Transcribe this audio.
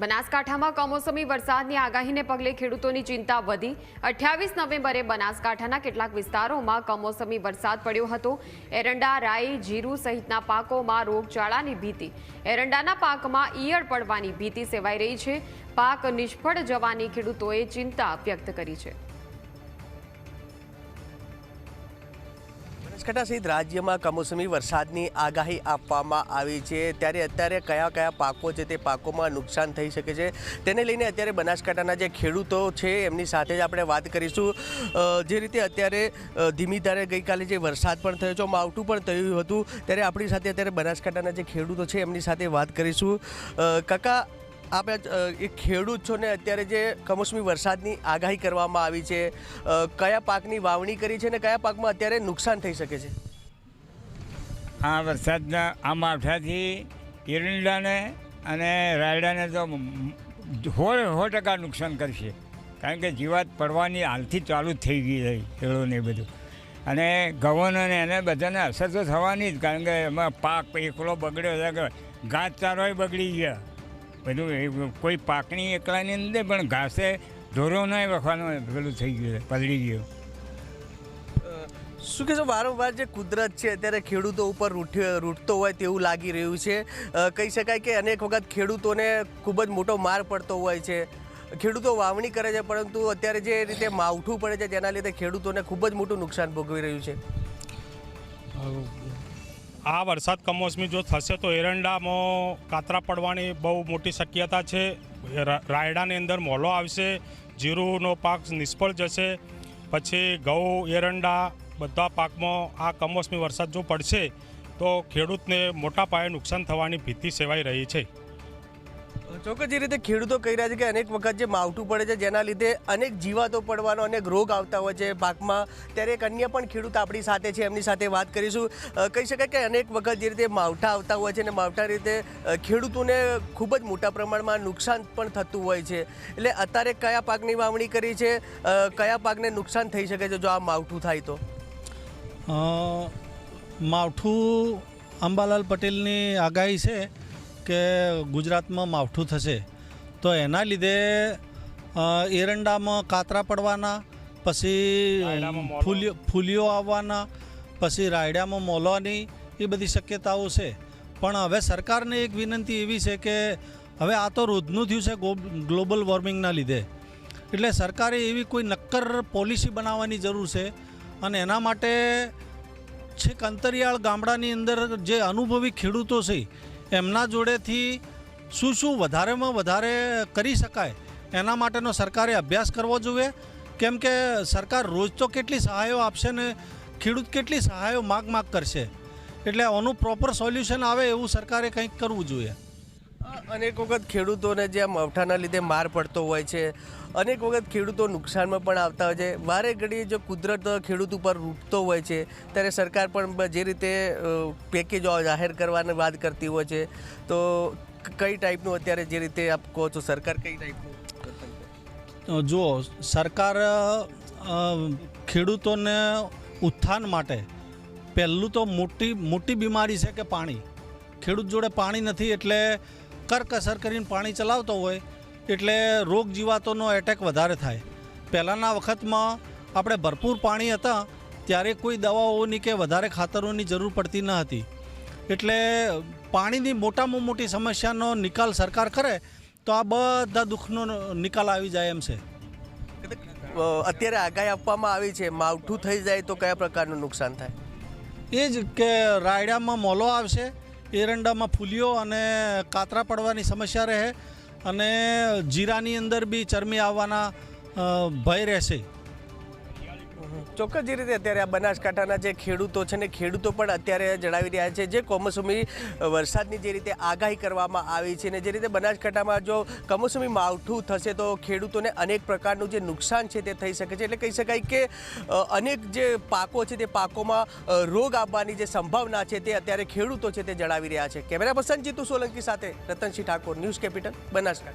બનાસકાંઠામાં કમોસમી વરસાદની આગાહીને પગલે ખેડૂતોની ચિંતા વધી. અઠ્યાવીસ નવેમ્બરે બનાસકાંઠાના કેટલાક વિસ્તારોમાં કમોસમી વરસાદ પડ્યો હતો. એરંડા, રાઈ, જીરું સહિતના પાકોમાં રોગચાળાની ભીતિ. એરંડાના પાકમાં ઈયળ પડવાની ભીતિ સેવાઈ રહી છે. પાક નિષ્ફળ જવાની ખેડૂતોએ ચિંતા વ્યક્ત કરી છે. બનાસકાંઠા સહિત રાજ્યમાં કમોસમી વરસાદની આગાહી આપવામાં આવી છે. ત્યારે અત્યારે કયા કયા પાકો છે તે પાકોમાં નુકસાન થઈ શકે છે તેને લઈને અત્યારે બનાસકાંઠાના જે ખેડૂતો છે એમની સાથે જ આપણે વાત કરીશું. જે રીતે અત્યારે ધીમી ધારે ગઈકાલે જે વરસાદ પણ થયો છે, માવઠું પણ થયું હતું, ત્યારે આપણી સાથે અત્યારે બનાસકાંઠાના જે ખેડૂતો છે એમની સાથે વાત કરીશું. કાકા આપણે એક ખેડૂત છો ને, અત્યારે જે કમોસમી વરસાદની આગાહી કરવામાં આવી છે કયા પાકની વાવણી કરી છે ને કયા પાકમાં અત્યારે નુકસાન થઈ શકે છે? આ વરસાદના આ માવઠાથી એરંડાને અને રાયડાને તો સો સો ટકા નુકસાન કરશે. કારણ કે જીવાત પડવાની હાલથી ચાલુ થઈ ગઈ રહી ખેડૂતોને એ બધું. અને ઘઉંને એને બધાને અસર તો થવાની જ, કારણ કે એમાં પાક એકલો બગડ્યો ઘાસ ચારોય બગડી ગયા. બધું કોઈ પાકની એકલાની અંદર પણ ઘાસે ઢોરોને વખવાનું પેલું થઈ ગયું છે પલળી ગયું. શું કહેશો વારંવાર જે કુદરત છે અત્યારે ખેડૂતો ઉપર રૂઠ રૂઠતો હોય તેવું લાગી રહ્યું છે. કહી શકાય કે અનેક વખત ખેડૂતોને ખૂબ જ મોટો માર પડતો હોય છે. ખેડૂતો વાવણી કરે છે પરંતુ અત્યારે જે રીતે માવઠું પડે છે જેના લીધે ખેડૂતોને ખૂબ જ મોટું નુકસાન ભોગવી રહ્યું છે. આ વરસાદ કમોસમી જો થશે તો એરંડામાં કાતરા પડવાની બહુ મોટી શક્યતા છે. રાયડાની અંદર મોલો આવશે, જીરુંનો પાક નિષ્ફળ જશે, પછી ઘઉં, એરંડા બધા પાકમાં આ કમોસમી વરસાદ જો પડશે, તો ખેડૂતને મોટા પાયે નુકસાન થવાની ભીતિ સેવાઈ રહી છે. ચોક્કસ, જે રીતે ખેડૂતો કહી રહ્યા છે કે અનેક વખત જે માવઠું પડે છે, જેના લીધે અનેક જીવાતો પડવાનો, અનેક રોગ આવતા હોય છે પાકમાં. ત્યારે એક અન્ય પણ ખેડૂત આપણી સાથે છે, એમની સાથે વાત કરીશું. કહી શકાય કે અનેક વખત જે રીતે માવઠા આવતા હોય છે અને માવઠા રીતે ખેડૂતોને ખૂબ જ મોટા પ્રમાણમાં નુકસાન પણ થતું હોય છે. એટલે અત્યારે કયા પાકની વાવણી કરી છે? કયા પાકને નુકસાન થઈ શકે છે જો આ માવઠું થાય તો? માવઠું અંબાલાલ પટેલની આગાહી છે. કે ગુજરાતમાં માવઠું થશે. તો એના લીધે એરંડામાં કાતરા પડવાના પછી ફૂલીઓ ફૂલીઓ આવવાના પછી રાયડામાં મોલવાની એ બધી શક્યતાઓ છે. પણ હવે સરકારને એક વિનંતી એવી છે કે હવે આ તો રોજનું થયું છે ગ્લોબલ વોર્મિંગના લીધે. એટલે સરકારે એવી કોઈ નક્કર પોલિસી બનાવવાની જરૂર છે. અને એના માટે છેક અંતરિયાળ ગામડાની અંદર જે અનુભવી ખેડૂતો છે એમના જોડેથી શું શું વધારેમાં વધારે કરી શકાય? એના માટેનો સરકારે અભ્યાસ કરવો જોઈએ. કેમ કે સરકાર રોજ તો કેટલી સહાયો આપશે ને ખેડૂત કેટલી સહાયો માગ માગ કરશે. એટલે આનું પ્રોપર સોલ્યુશન આવે એવું સરકારે કંઈક કરવું જોઈએ. અનેક વખત ખેડૂતોને જે મવઠાના લીધે માર પડતો હોય છે, અનેક વખત ખેડૂતો નુકસાનમાં પણ આવતા હોય છે. વારે ઘડીએ જો કુદરત ખેડૂત ઉપર રૂટતો હોય છે, ત્યારે સરકાર પણ જે રીતે પેકેજો જાહેર કરવાની વાત કરતી હોય છે, તો કઈ ટાઈપનું અત્યારે જે રીતે આપ કહો છો, સરકાર કઈ ટાઈપનું જુઓ, સરકાર ખેડૂતોને ઉત્થાન માટે પહેલું તો મોટી મોટી બીમારી છે કે પાણી. ખેડૂત જોડે પાણી નથી એટલે કરકસર કરીને પાણી ચલાવતો હોય એટલે રોગ જીવાતોનો એટેક વધારે થાય. પહેલાંના વખતમાં આપણે ભરપૂર પાણી હતા ત્યારે કોઈ દવાઓની કે વધારે ખાતરોની જરૂર પડતી ન હતી. એટલે પાણીની મોટામાં મોટી સમસ્યાનો નિકાલ સરકાર કરે તો આ બધા દુઃખનો નિકાલ આવી જાય એમ છે. અત્યારે આગાહી આપવામાં આવી છે માવઠું થઈ જાય તો કયા પ્રકારનું નુકસાન થાય? એ જ કે રાયડામાં મોલો આવશે એરંડામાં ફૂલીઓ અને કાતરા પડવાની સમસ્યા રહે અને જીરાની અંદર બી ચરમી આવવાના ભય રહેશે. ચોક્કસ જે રીતે અત્યારે આ બનાસકાંઠાના જે ખેડૂતો છે ને ખેડૂતો પણ અત્યારે જણાવી રહ્યા છે, જે કમોસમી વરસાદની જે રીતે આગાહી કરવામાં આવી છે ને જે રીતે બનાસકાંઠામાં જો કમોસમી માવઠું થશે તો ખેડૂતોને અનેક પ્રકારનું જે નુકસાન છે તે થઈ શકે છે. એટલે કહી શકાય કે અનેક જે પાકો છે તે પાકોમાં રોગ આવવાની જે સંભાવના છે તે અત્યારે ખેડૂતો છે તે જણાવી રહ્યા છે. કેમેરા પર્સન જીતુ સોલંકી સાથે રતનસિંહ ઠાકોર, ન્યૂઝ કેપિટલ, બનાસકાંઠા.